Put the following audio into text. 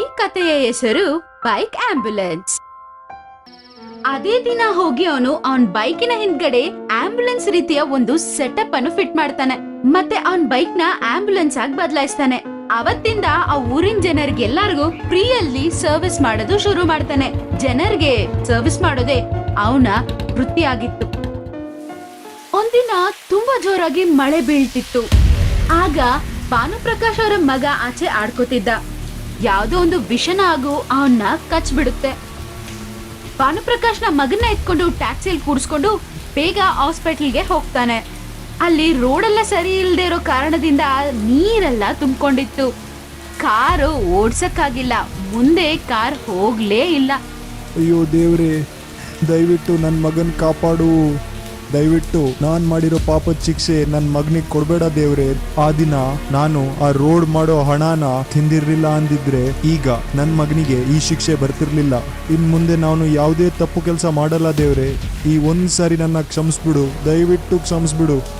ಈ ಕಥೆಯ ಹೆಸರು ಬೈಕ್ ಆಂಬ್ಯುಲೆನ್ಸ್. ಅದೇ ದಿನ ಹೋಗಿ ಅವನು ಅವನ್ ಬೈಕಿನ ಹಿಂದ್ಗಡೆ ಆಂಬ್ಯುಲೆನ್ಸ್ ರೀತಿಯ ಒಂದು ಸೆಟಪ್ ಅನ್ನು ಫಿಟ್ ಮಾಡ್ತಾನೆ. ಮತ್ತೆ ಅವನ್ ಬೈಕ್ನ ಆಂಬ್ಯುಲೆನ್ಸ್ ಆಗಿ ಬದಲಾಯಿಸ್ತಾನೆ. ಅವತ್ತಿಂದ ಆ ಊರಿನ ಜನರಿಗೆಲ್ಲರಿಗೂ ಫ್ರೀಯಲ್ಲಿ ಸರ್ವಿಸ್ ಮಾಡೋದು ಶುರು ಮಾಡ್ತಾನೆ. ಜನರಿಗೆ ಸರ್ವಿಸ್ ಮಾಡೋದೇ ಅವನ ವೃತ್ತಿ ಆಗಿತ್ತು ಒಂದಿನ ತುಂಬಾ ಜೋರಾಗಿ ಮಳೆ ಬೀಳ್ತಿತ್ತು. ಆಗ ಭಾನುಪ್ರಕಾಶ್ ಅವರ ಮಗ ಆಚೆ ಆಡ್ಕೋತಿದ್ದ. ಯಾವ್ದೋ ಒಂದು ವಿಷನ ಆಗು ಅವನ್ನ ಕಚ್ಬಿಡುತ್ತೆ. ಭಾನುಪ್ರಕಾಶ್ನ ಮಗನ್ನ ಎತ್ಕೊಂಡು ಟ್ಯಾಕ್ಸಿಯಲ್ಲಿ ಕೂಡಿಸ್ಕೊಂಡು ಬೇಗ ಹಾಸ್ಪಿಟಲ್ಗೆ ಹೋಗ್ತಾನೆ. ಅಲ್ಲಿ ರೋಡೆಲ್ಲ ಸರಿ ಇಲ್ಲದೆ ಇರೋ ಕಾರಣದಿಂದ ನೀರೆಲ್ಲ ತುಂಬಿಕೊಂಡಿತ್ತು. ಕಾರು ಓಡ್ಸಕ್ಕಾಗಿಲ್ಲ. ಮುಂದೆ ಕಾರ್ ಹೋಗ್ಲೇ ಇಲ್ಲ. ಅಯ್ಯೋ ದೇವ್ರೆ, ದಯವಿಟ್ಟು ನನ್ನ ಮಗನ್ ಕಾಪಾಡು. ದಯವಿಟ್ಟು ನಾನ್ ಮಾಡಿರೋ ಪಾಪದ ಶಿಕ್ಷೆ ನನ್ನ ಮಗನಿಗೆ ಕೊಡಬೇಡ ದೇವ್ರೆ. ಆ ದಿನ ನಾನು ಆ ರೋಡ್ ಮಾಡೋ ಹಣನ ತಿಂದಿರ್ಲಿಲ್ಲ ಅಂದಿದ್ರೆ ಈಗ ನನ್ನ ಮಗನಿಗೆ ಈ ಶಿಕ್ಷೆ ಬರ್ತಿರ್ಲಿಲ್ಲ. ಇನ್ ಮುಂದೆ ನಾನು ಯಾವುದೇ ತಪ್ಪು ಕೆಲಸ ಮಾಡಲ್ಲ ದೇವ್ರೆ. ಈ ಒಂದ್ಸಾರಿ ನನ್ನ ಕ್ಷಮಿಸ್ಬಿಡು. ದಯವಿಟ್ಟು ಕ್ಷಮಿಸ್ಬಿಡು.